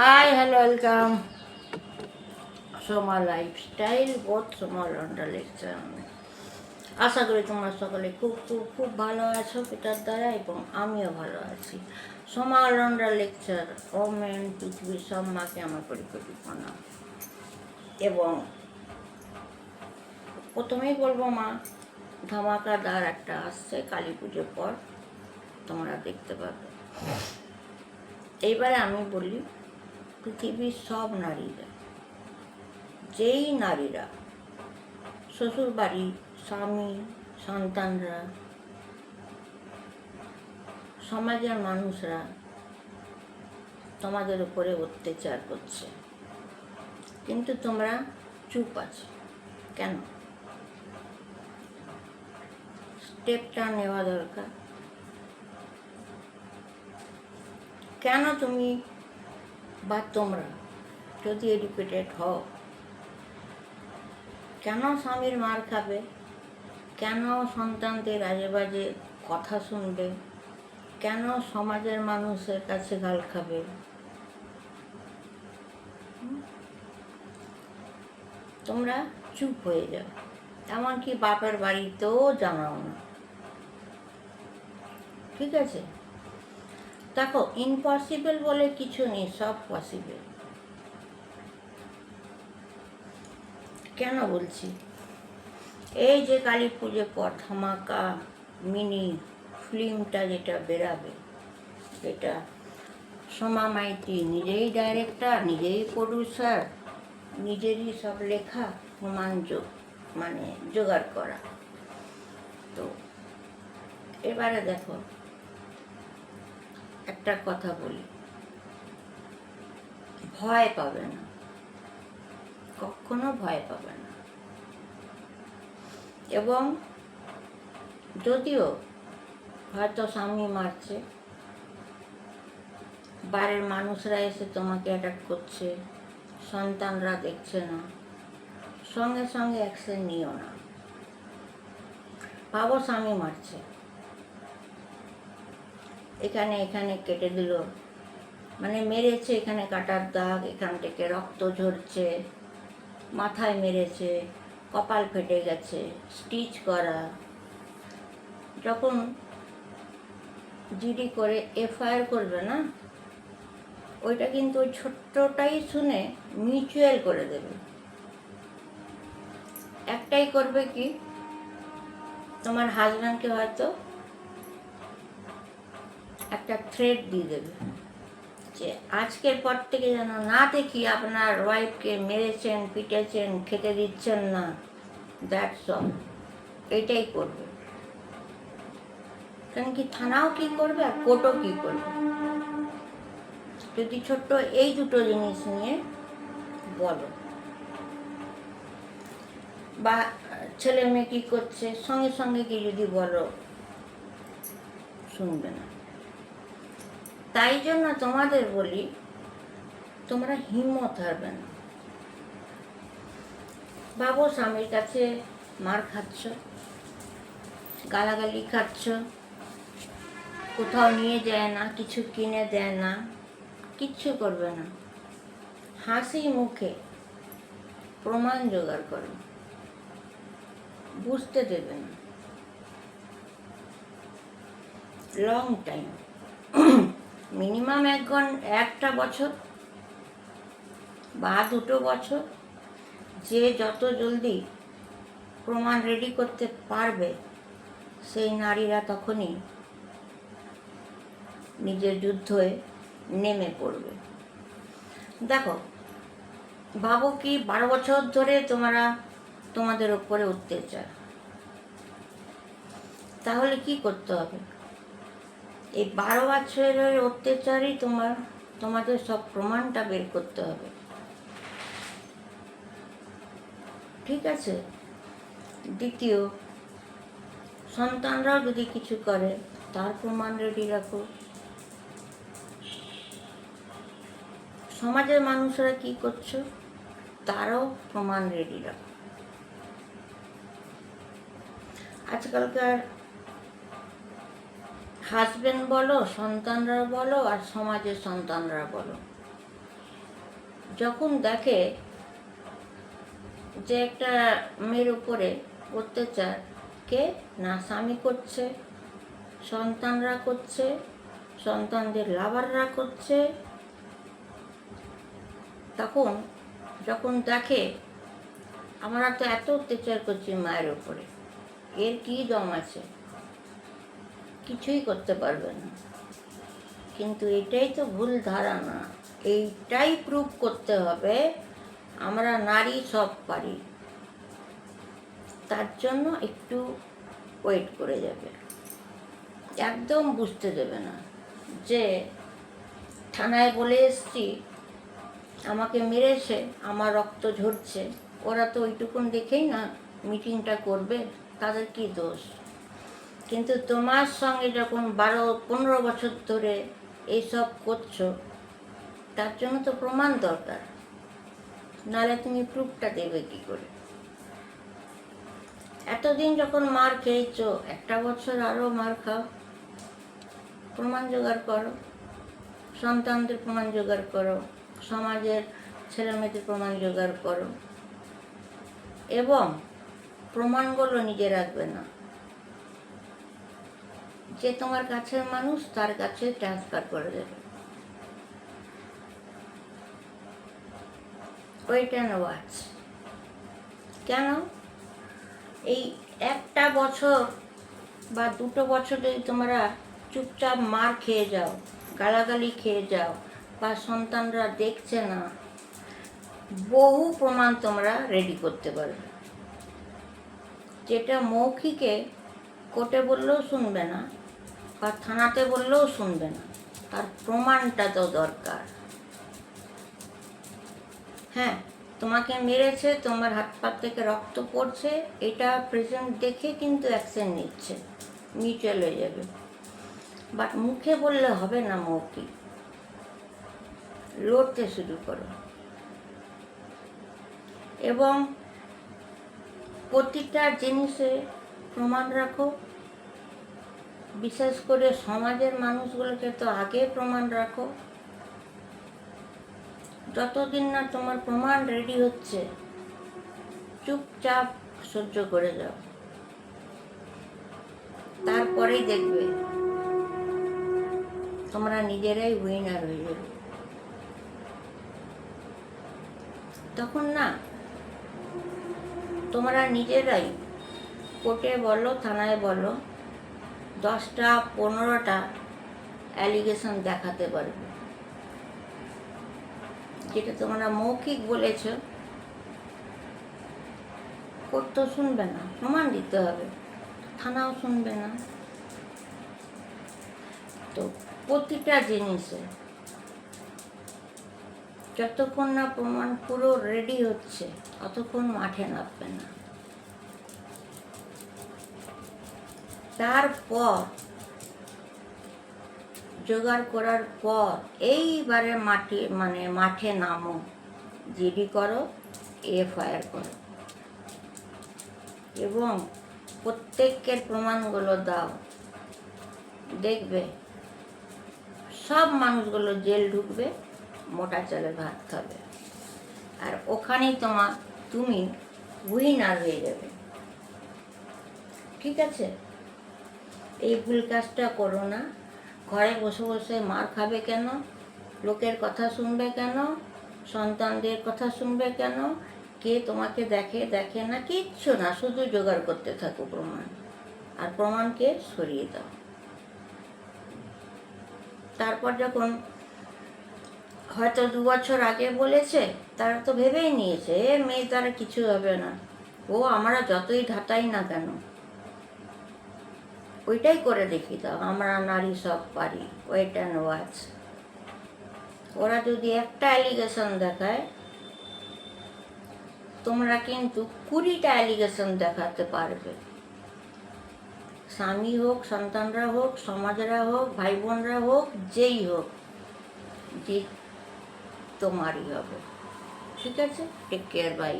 Hi hello welcome Soma lifestyle বোধ Soma লন্ডা lecture আশা করি তোমরা সকলে খুব খুব খুব ভালো আছো, পিতার দ্বারা এবং আমিও ভালো আছি। সোমা লন্ডা লেকচার ওমেন পৃথিবীর সব মাকে আমার পরিকল্পনা। এবং প্রথমেই বলব মা ধামাকাদার একটা আসছে, কালী পুজোর পর। তোমরা দেখতে পাবে। এইবারে আমি বলি পৃথিবীর সব নারীরা, যেই নারীরা শ্বশুর বাড়ি স্বামী, সন্তানরা, সমাজের মানুষরা তোমাদের উপরে অত্যাচার করছে। কিন্তু তোমরা চুপ আছো। কেন? স্টেপটা নেওয়া দরকার। কেন তুমি বা তোমরা যদি এডুকেটেড হও, কেন স্বামীর মার খাবে? কেন সন্তানদের আজে বাজে কথা শুনবে? কেন সমাজের মানুষের কাছে গাল খাবে? তোমরা চুপ হয়ে যাও। এমনকি বাপের বাড়িতেও জানাও না। ঠিক আছে? দেখো ইম্পসিবল বলে কিছু নেই, সব পসিবল কেন বলছি? এই যে কালী পুজো পর ধামাকা মিনি ফিল্মটা যেটা বেরাবে সেটা সোমা মাইতি নিজেই ডাইরেক্টর নিজেই প্রডিউসার নিজেরই সব লেখা প্রমাণ যোগ মানে জোগাড় করা। তো, এবারে দেখো একটা কথা বলি। ভয় পাবে না। কখনো ভয় পাবে না। এবং যদিও হয়তো স্বামী মারছে বাইরের মানুষরা এসে তোমাকে অ্যাটাক করছে, সন্তানরা দেখছে না, সঙ্গে সঙ্গে অ্যাকশন নিও না। ভাবো স্বামী মারছে। এখানে এখানে কেটে দিল। মানে মেরেছে এখানে কাটার দাগ, এখান থেকে রক্ত ঝরছে, মাথায় মেরেছে, কপাল ফেটে গেছে, স্টিচ করা। যখন জিডি করে এফআইআর করবে না, ওইটা কিন্তু ওই ছোট্টটাই শুনে মিউচুয়াল করে দেবে। একটাই করবে কি, তোমার হাজব্যান্ডকে হয়তো একটা থ্রেড দিয়ে দেবে। যে আজকের পর থেকে যেন না দেখি আপনার ওয়াইফকে মেরেছেন, পিটেছেন, খেতে দিচ্ছেন না। দ্যাটস অল এটাই করবে। কারণ কি থানাও কি করবে আর কোর্টও কি করবে? যদি ছোট্ট এই দুটো জিনিস নিয়ে বলো। বা ছেলে মেয়ে কী করছে? সঙ্গে সঙ্গে কি যদি বলো, শুনবে না। তাই জন্য তোমাদের বলি, তোমরা হিম্মত হারবে না। বাবু স্বামীর কাছে মার খাচ্ছ, গালাগালি খাচ্ছ, কোথাও নিয়ে যায় না, কিছু কিনে দেয় না, কিচ্ছু করবে না। হাসি মুখে প্রমাণ জোগাড় করো, বুঝতে দেবে না। লং টাইম মিনিমাম এক ঘন একটা বছর বা দুটো বছর যে যত জলদি প্রমাণ রেডি করতে পারবে, সেই নারীরা তখনই নিজের যুদ্ধে নেমে পড়বে। দেখো, ভাবো কি বারো বছর ধরে তোমরা তোমাদের ওপরে অত্যাচার। তাহলে কি করতে হবে? এই বারো বছরের অত্যাচারই তোমার, তোমাদের সব প্রমাণটা বের করতে হবে। ঠিক আছে? দ্বিতীয়, সন্তানরাও যদি কিছু করে, তার প্রমাণ রেডি রাখো। সমাজের মানুষরা কি করছ? তারও প্রমাণ রেডি রাখো। আজকালকার হাজবেন্ড বলো, সন্তানরা বলো আর সমাজের সন্তানরা বলো। যখন দেখে যে একটা মেয়ের উপরে অত্যাচার কে না স্বামী করছে, সন্তানরা করছে, সন্তানদের লাভাররা করছে, তখন যখন দেখে, আমরা তো এত অত্যাচার করছি মায়ের উপরে, এর কি দম আছে? কিছুই করতে পারবে না। কিন্তু এটাই তো ভুল ধারণা। এইটাই প্রুভ করতে হবে, আমরা নারী সব পারি। তার জন্য একটু ওয়েট করে যাবে। একদম বুঝতে দেবে না যে, থানায় বলে এসছি, আমাকে মেরেছে, আমার রক্ত ঝরছে। ওরা তো ওইটুকুন দেখেই না মিটিংটা করবে, তাদের কি দোষ? কিন্তু তোমার সঙ্গে যখন বারো, পনেরো বছর ধরে এইসব করছ, তার জন্য তো প্রমাণ দরকার। নাহলে তুমি প্রুফটা দেবে কি করে? এতদিন যখন মার খেয়েছো, একটা বছর আরও মার খাও। প্রমাণ জোগাড় করো। সন্তানদের প্রমাণ জোগাড় করো। সমাজের ছেলেমেয়েদের প্রমাণ জোগাড় করো। এবং প্রমাণগুলো নিজে রাখবে না। যে তোমার কাছের মানুষ, তার কাছে ট্রান্সফার করে দেবে। ওয়েট অ্যান্ড ওয়াচ কেন? এই একটা বছর বা দুটো বছর যদি তোমরা চুপচাপ মার খেয়ে যাও, গালাগালি খেয়ে যাও, বা সন্তানরা দেখছে না, বহু প্রমাণ তোমরা রেডি করতে পারবে। যেটা মৌখিকে কোর্টে বললেও শুনবে না, বা থানাতে বললেও শুনবে না। তার প্রমাণটা তো দরকার। হ্যাঁ তোমাকে মেরেছে, তোমার হাত পা থেকে রক্ত পড়ছে, এটা প্রেজেন্ট দেখে কিন্তু অ্যাকশন নিচ্ছে মিউচুয়াল হয়ে যাবে। বাট মুখে বললে হবে না মৌখিক লড়তে শুরু করো। এবং প্রতিটা জিনিসে প্রমাণ রাখো। বিশেষ করে সমাজের মানুষগুলোকে তো আগে প্রমাণ রাখো। যতদিন না তোমার প্রমাণ রেডি হচ্ছে, চুপচাপ সহ্য করে যাও। তারপরেই দেখবে তোমরা নিজেরাই উইনার হয়ে যাবে। তখন না, তোমরা নিজেরাই কোর্টে বলো থানায় বলো দশটা পনেরোটা অ্যালিগেশন দেখাতে পারবে। যেটা তোমরা মৌখিক বলেছ, কোর্ট তো শুনবে না, প্রমাণ দিতে হবে, থানাও শুনবে না। তো প্রতিটা জিনিসে যতক্ষণ না প্রমাণ পুরো রেডি হচ্ছে, ততক্ষণ মাঠে নামবে না। তারপর জোগাড় করার পর এইবারে মাঠে মানে মাঠে নামো, জিডি করো, এফআইআর করো। এবং প্রত্যেকের প্রমাণগুলো দাও। দেখবে সব মানুষগুলো জেল ঢুকবে, মোটা চালে ভাত খাবে। আর ওখানেই তোমার তুমি উইনার হয়ে যাবে। ঠিক আছে? এই ভুল কাজটা করো না। ঘরে বসে বসে মার খাবে কেন? লোকের কথা শুনবে কেন? সন্তানদের কথা শুনবে কেন? কে তোমাকে দেখে দেখে না? কিচ্ছু না, শুধু জোগাড় করতে থাকো প্রমাণ। আর প্রমাণকে সরিয়ে দাও। তারপর যখন হয়তো দু বছর আগে বলেছে, তারা তো ভেবেই নিয়েছে, এ মেয়ে তারা কিছু হবে না। ও আমরা যতই ঢাতাই না কেন ওইটাই করে দেখি দাও আমরা নারী সব পারি ওয়েট অ্যান্ড ওয়াচ ওরা যদি একটা অ্যালিগেশন দেখায়, তোমরা কিন্তু কুড়িটা অ্যালিগেশন দেখাতে পারবে। স্বামী হোক, সন্তানরা হোক, সমাজরা হোক ভাই বোনরা হোক, যেই হোক, যে তোমারই হবে। ঠিক আছে? Take care bye